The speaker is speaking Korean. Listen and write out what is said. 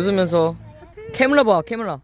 웃으면서. 캐물라 봐 캐물라.